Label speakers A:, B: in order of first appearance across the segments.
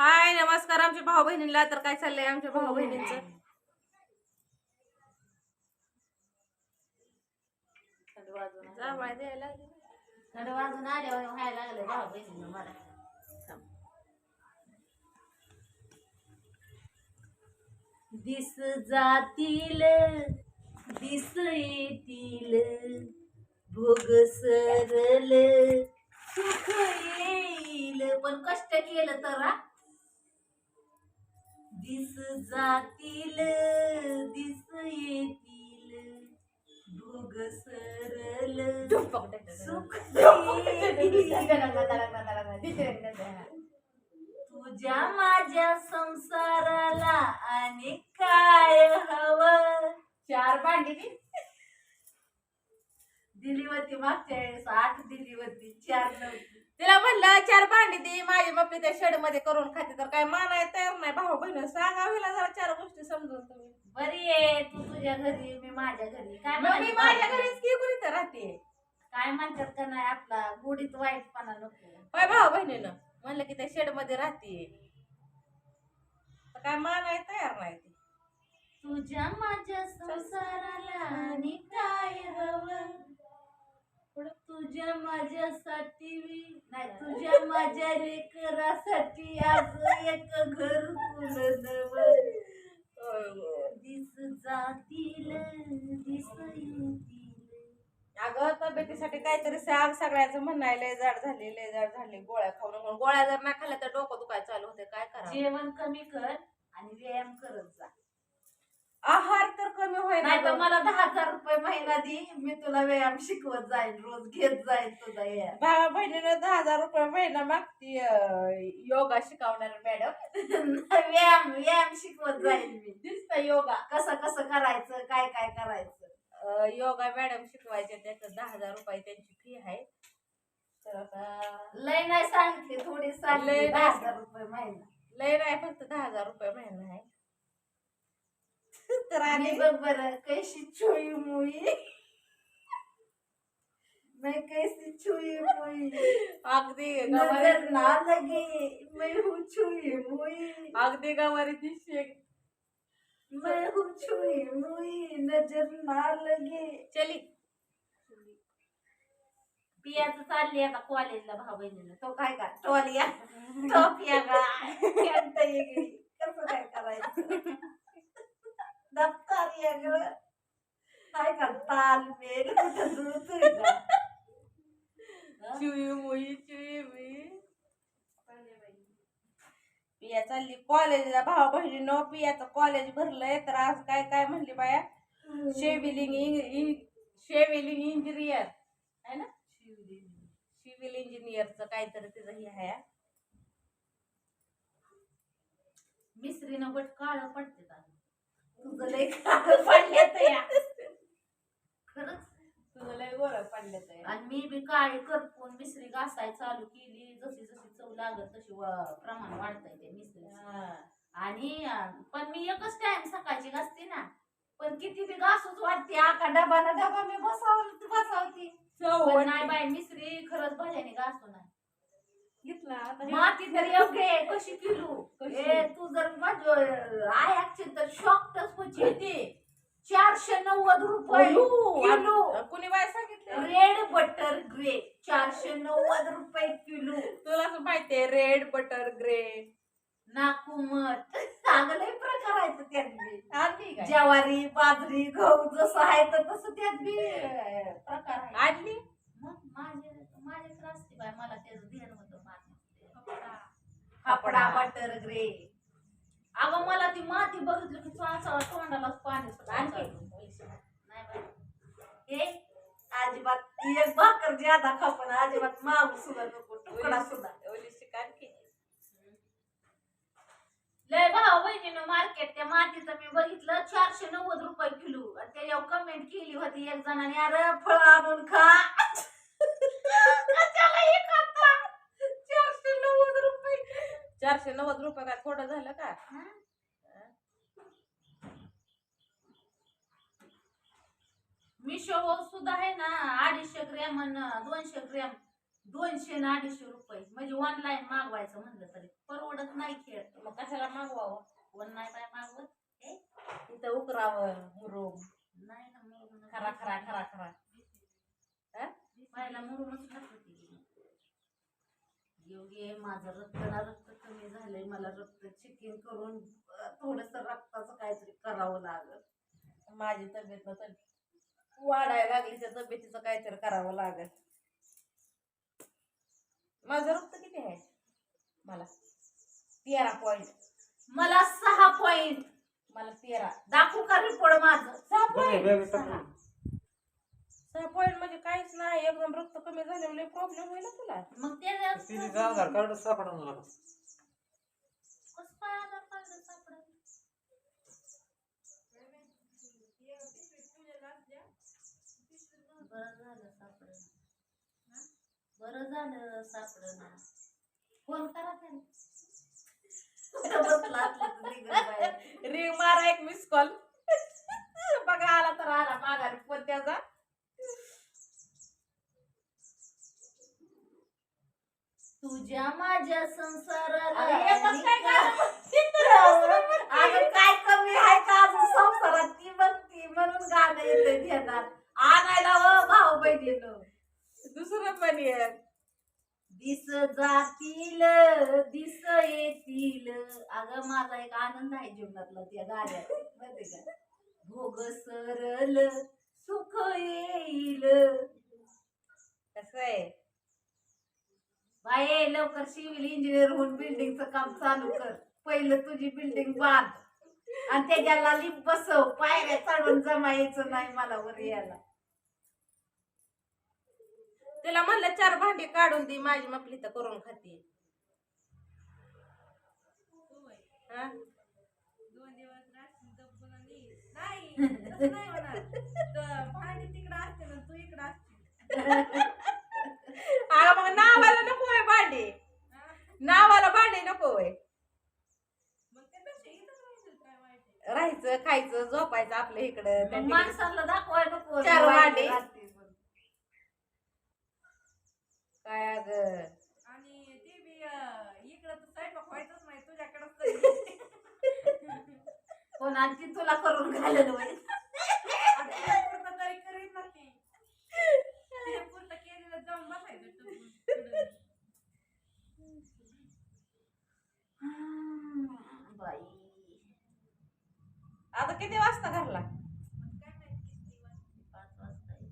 A: हाय नमस्कार आमच्या भाऊ बहिणीला तर काय चाललंय आमच्या भाऊ बहिणींचं
B: थंड वाजून आल्यावर व्हायला लागलं भाऊ बहिणीनं मला. दिस जातील दिस येतील भोग सरल सुख येईल. पण कष्ट केलं तर दिस जातील दिस येतील भोग सरल. सुख तुझ्या माझ्या संसाराला आणि काय हवं चार दी. दिली होती मागच्या वेळेस आठ दिली होती चार नव्हती
A: तिला म्हणलं चार भांडी दे माझी बापली त्या शेडमध्ये करून खाते. तर काय मानाय तयार नाही भाऊ बहिणी सांगा हिला जरा चार गोष्टी समजून तुम्ही.
B: बरी आहे तू तुझ्या घरी मी माझ्या घरी. काय
A: मग मी
B: म्हणाली
A: माझ्या? घरीच की कुणी तर राहते?
B: काय म्हणतात का नाही आपला गुडीत वाईटपणा नको.
A: होय भाऊ बहिणीनं. म्हणलं की त्या शेडमध्ये राहते. तर काय मानाय तयार नाही ती.
B: तुझ्या माझ्या संसाराला आणि काय हवं? तुझ्या माझ्यासाठी मी- नाही तुझ्या माझ्या लेकरासाठी आज एक घर दिस जातील दिस
A: अगं तब्येतीसाठी काहीतरी सांग. सगळ्याचं लय जाड झाली लय जाड झाली. गोळ्या खाऊ नको. गोळ्या जर नाही खाल्ल्या तर डोकं दुखाय चालू होते. काय करा
B: जेवण कमी कर आणि व्यायाम करत जा.
A: आहार तर कमी होईल
B: नाही तर मला दहा हजार रुपये महिना दे मी तुला व्यायाम शिकवत जाईन रोज घेत जाईन तुझा व्यायाम.
A: भावा बहिणीनं दहा हजार रुपये महिना मागती योगा शिकवणार मॅडम.
B: व्यायाम व्यायाम शिकवत जाईन मी.
A: दिसतं योगा.
B: कसं कसं करायचं काय काय करायचं?
A: अं, योगा मॅडम शिकवायचे त्याचं दहा हजार रुपये त्यांची फी आहे. तर आता
B: लय नाही सांगितली थोडी सांगितली
A: लय
B: दहा. हजार रुपये महिना.
A: लय नाही फक्त दहा हजार रुपये महिना आहे. तर
B: आणि बघ बरं कैसी छुई मुई मैं कैसी छुई मुई
A: अगदी
B: नज़र ना लगे मैं हूँ छुई मुई
A: अगदी गवारी दिसते
B: मैं हूँ छुई मुई नज़र ना लगे.
A: चली.
B: पियाचं चालली आता कॉलेजला भाऊ बहिणीला तो काय का? टोलिया तो पिया का? कसं काय करायचं? दप्तर वेगळं काय का तालमेल कुठं जुळतोय का? हं?
A: चुई मुई. पिया चालली. कॉलेजला भावा बहिणीनं पियाचं कॉलेज भरलंय तर आज काय काय म्हणली बाया? शेविलिंग शेविलिंग इंजिनियर. आहे ना? सिव्हिल इंजिनियरचं काहीतरी तिचं हे आहे.
B: मिसरीनं बट काळ पडते का? तुझं लय पडल्यात या. खरंच?
A: तुझं लय गोरं
B: आणि मी बी काळी करपून मिसरी घासाय चालू केली. जशी जशी चव लागत तशी व- प्रमाण वाढतंय ते मिसरी आणि अं, पण मी एकच टाइम सकाळची घासते ना. पण किती बी घासूच वाटते आका डबा ना डबा मी बसावली बसावती. पण नाही बाई मिसरी खरंच भल्याने घासू नाही.
A: घेतला.
B: माती तर योग्य आहे. कशी किलो? ए तू जर माझं आय ऍक्च्युअली तर शॉकच म्हणजे
A: किती
B: चारशे नव्वद रुपये. किलो
A: आ- कुणी बाय सांगितलं?
B: रेड बटर ग्रे चारशे नव्वद रुपये किलो
A: तुला असं माहितीये रेड बटर ग्रे
B: नाकुमट चांगले प्रकार आहेत त्यात बी.
A: आणली
B: ज्वारी बाजरी गहू जसं आहे तर तसं त्यात बी प्रकार आहे
A: आणली?
B: मग माझे माझ्याकडे असते बाय मला त्याचं ध्यान फापडा बटर ग्रे. अगं मला ती माती बघितली की चळा तोंडालाच पाणी सुद्धा
A: आणखी?
B: नाही. बाई. हे अजिबात एक भाकर ज्यादा खापण अजिबात मागू सुद्धा नको. तुकडा सुद्धा.
A: ओली
B: लय भाव बहिणीनं मार्केट त्या मातीचं मी बघितलं चारशे नव्वद रुपये किलो. आणि त्याच्यावर कमेंट केली होती एक जणाने अरे फळ आणून खा. कशाला हे चारशे नव्वद रुपये
A: चारशे नव्वद रुपये काय थोडं झालं का?
B: हं? मिशो सुद्धा आहे ना अडीचशे ग्रॅम दोनशे ग्रॅम. दोनशे आणि अडीचशे रुपये. म्हणजे ऑनलाईन मागवायचं म्हणलं तरी. परवडत नाही खेळ. मागवावं? कोण नाही मागवत? हे?
A: इथं उकरावं मुरुम.
B: नाही ना मुरुम
A: खरा खरा खरा खरा. हा?
B: पाहायला मुरुमच लागते योगी माझं रक्त ना रक्त कमी झालंय. मला रक्त चेकिंग करून थोडस रक्ताचं काहीतरी करावं लागल.
A: माझी तब्येत तर वाढायला लागली. त्या तब्येतीचं काहीतरी करावं लागेल. माझं रक्त किती आहे? मला तेरा पॉइंट
B: मला सहा पॉइंट
A: मला तेरा.
B: दाखवू का रिपोर्ट माझं?
A: सहा
C: बघ.
A: सहा पॉइंट म्हणजे काहीच नाही. एकदम रक्त कमी झाल्यामुळे प्रॉब्लेम होईल ना तुला.
B: मग ते
C: आधार कार्ड सापडा मला
B: कसं काय आधार कार्ड सापडेल? बरं झालं सापडेल. बरं झालं सापडेना फोन करा त्याला.
A: रिंग मारा एक मिस कॉल बघा आला तर आला माघारी फोन त्याचा.
B: तुझ्या माझ्या संसाराला
A: अरे एकच काय
B: कमी आहे का अजून संसारात? ती म्हणती म्हणून गाणं येते ध्यानात. आणायला व भाऊ बहिणीनं.
A: दुसरं पण आहे.
B: दिस जातील दिस येतील. अगं माझा एक आनंद आहे जीवनातला त्या गाण्यात. माहिती का? भोग सरल सुख येईल.
A: कसं आहे.
B: बाये लवकर सिव्हिल इंजिनियर होऊन बिल्डिंगचं काम चालू कर. पहिलं तुझी बिल्डिंग बांध. आणि त्याच्याला लिप बसव. पायऱ्या चढून जमायचं नाही मला वर यायला.
A: तिला म्हणलं चार भांडी काढून दे माझी मपली तर करून खाते. हा?
D: दोन दिवस नाही भांडी तिकडं असते ना तू इकडं असते
A: अगं मग नावाला नको आहे भांडी. नावाला भांडी नको आहे
D: राहायचं
A: खायचं झोपायचं आपल्या इकडं त्या.
B: माणसाला दाखवायला नको.
A: चार. काय अगं?
D: आणि ते बी अं, इकडं तर स्वयंपाक व्हायचंच नाही तुझ्याकडंच तरी.
B: कोण आणखी तुला करून घालल बाई
D: आणि तुझ्यापुरतं तरी करीत ना ती तुझ्यापुरतं केलेलं जाऊन बसायचं टपून तिकडं.
B: बाई
A: आता किती वाजता घरला
D: मग काय माहिती किती वाजता.
B: पाच वाजता येईल.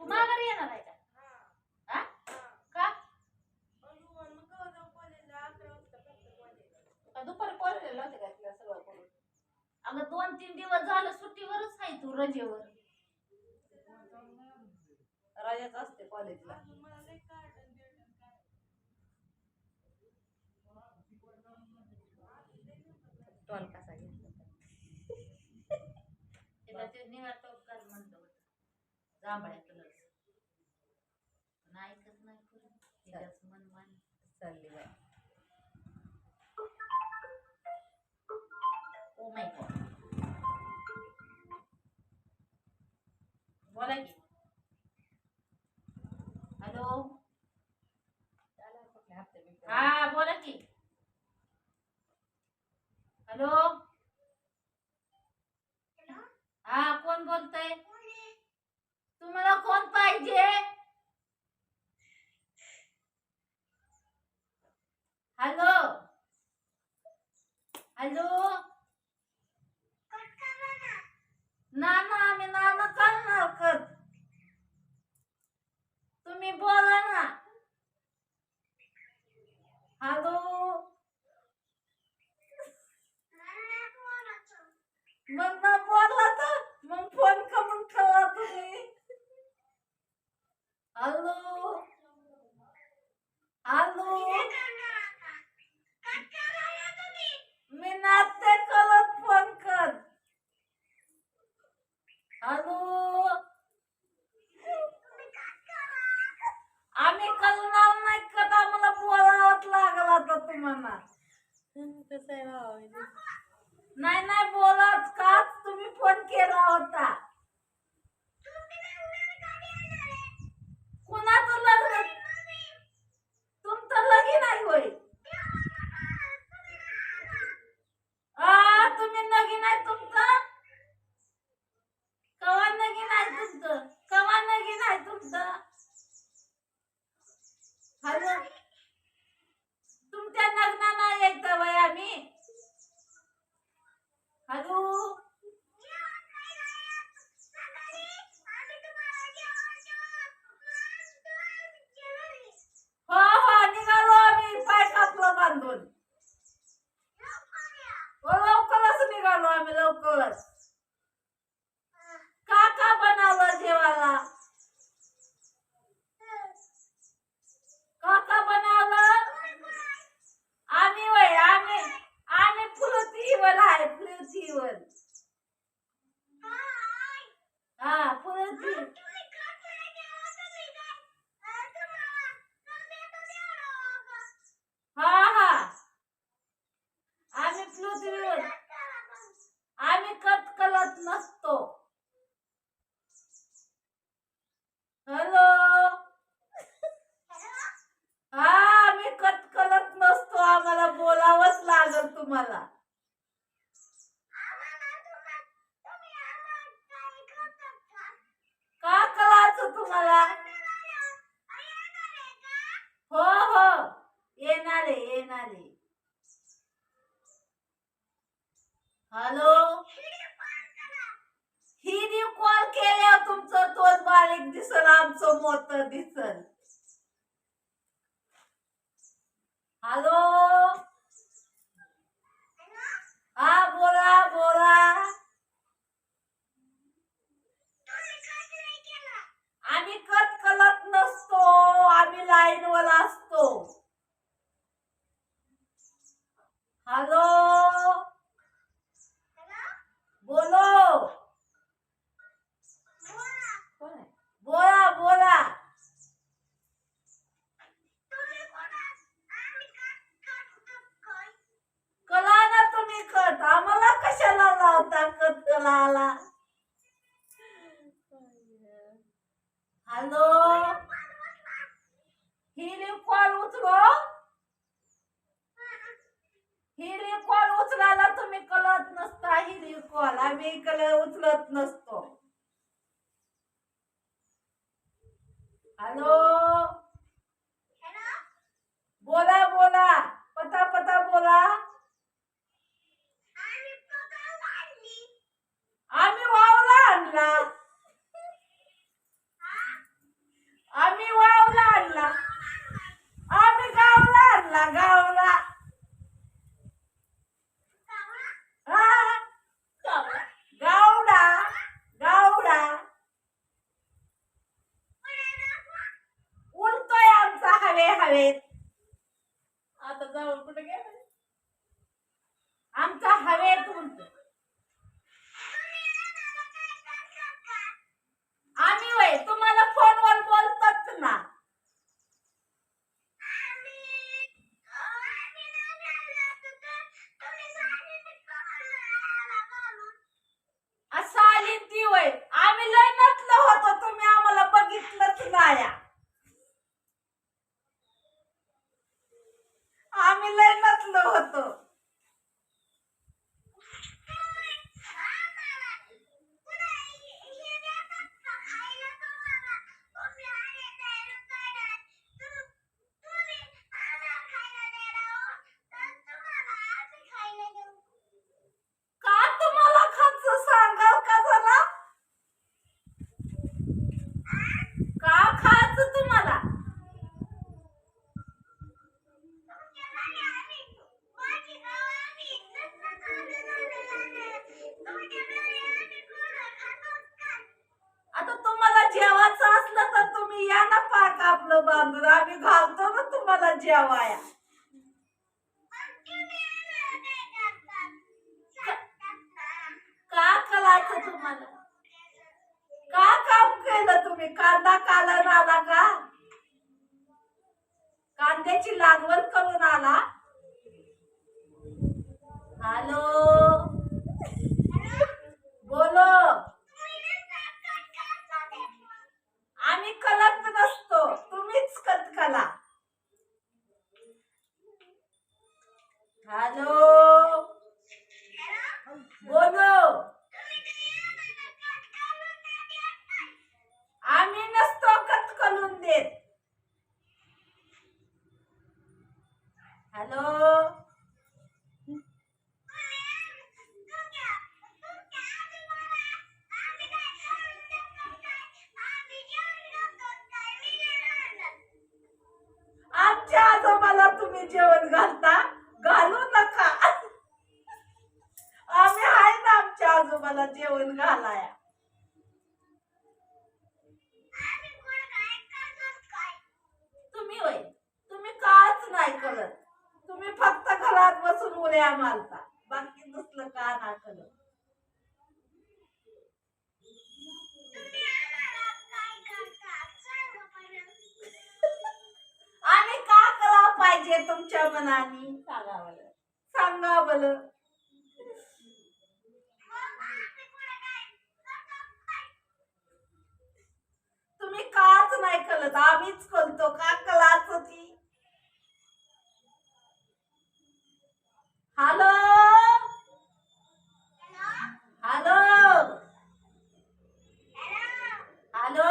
B: तू माघारी येणार आहे का
D: हा,
B: हा?
D: हा.
B: का
D: अनु, मग केव्हा जाऊ कॉलेजला अकरा वाजता फक्त कॉलेज
A: का दुपारी केला होते का तिला सगळं करून?
B: अगं दोन तीन दिवस झालं सुट्टीवरच आहे तू रजेवर.
A: राजाच असते कॉलेजला.
D: अजून
A: टॉल कसा घेतला
B: तिला ते निळा टॉप घाल म्हणलं होतं. जांभळ्या कलरचं पण ऐकत नाही तिच्याच मन मान
A: चालली बाय
B: हॅलो ना ना आम्ही नाना करणार कर तुम्ही बोला ना हॅलो मग ना बोलला तर मग फोन करून ठेवा तुम्ही हॅलो हॅलो তো 啦啦 आपलं बांधून आम्ही घालतो ना तुम्हाला जेवाया. का कलायचं तुम्हाला? का काम केलं तुम्ही? कांदा काला आला का? कांद्याची लागवड करून आला? हॅलो? बोलो. जेवण घालता घालू नका. आम्ही आहे ना आमच्या आजोबाला जेवण घालाया तुम्ही होय तुम्ही काच नाही करत तुम्ही फक्त घरात बसून उड्या मारता बाकी दुसरं का ना करत आणि का पाहिजे तुमच्या मनाने. सांगा बरं तुम्ही काच नाही कळत आम्हीच कळतो का कलाच होती हॅलो? हॅलो? हॅलो?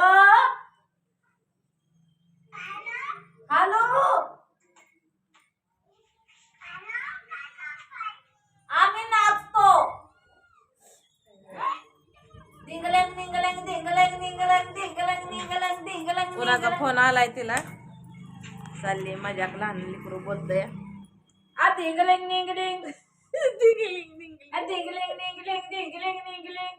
B: हॅलो?
E: आलाय तिला. चालली माझ्याक लहान लेकरू बोलतोय. आ डिंगलिंग डिंगलिंग डिंगलिंग डिंगलिंग आ डिंगलिंग डिंगलिंग डिंगलिंग डिंगलिंग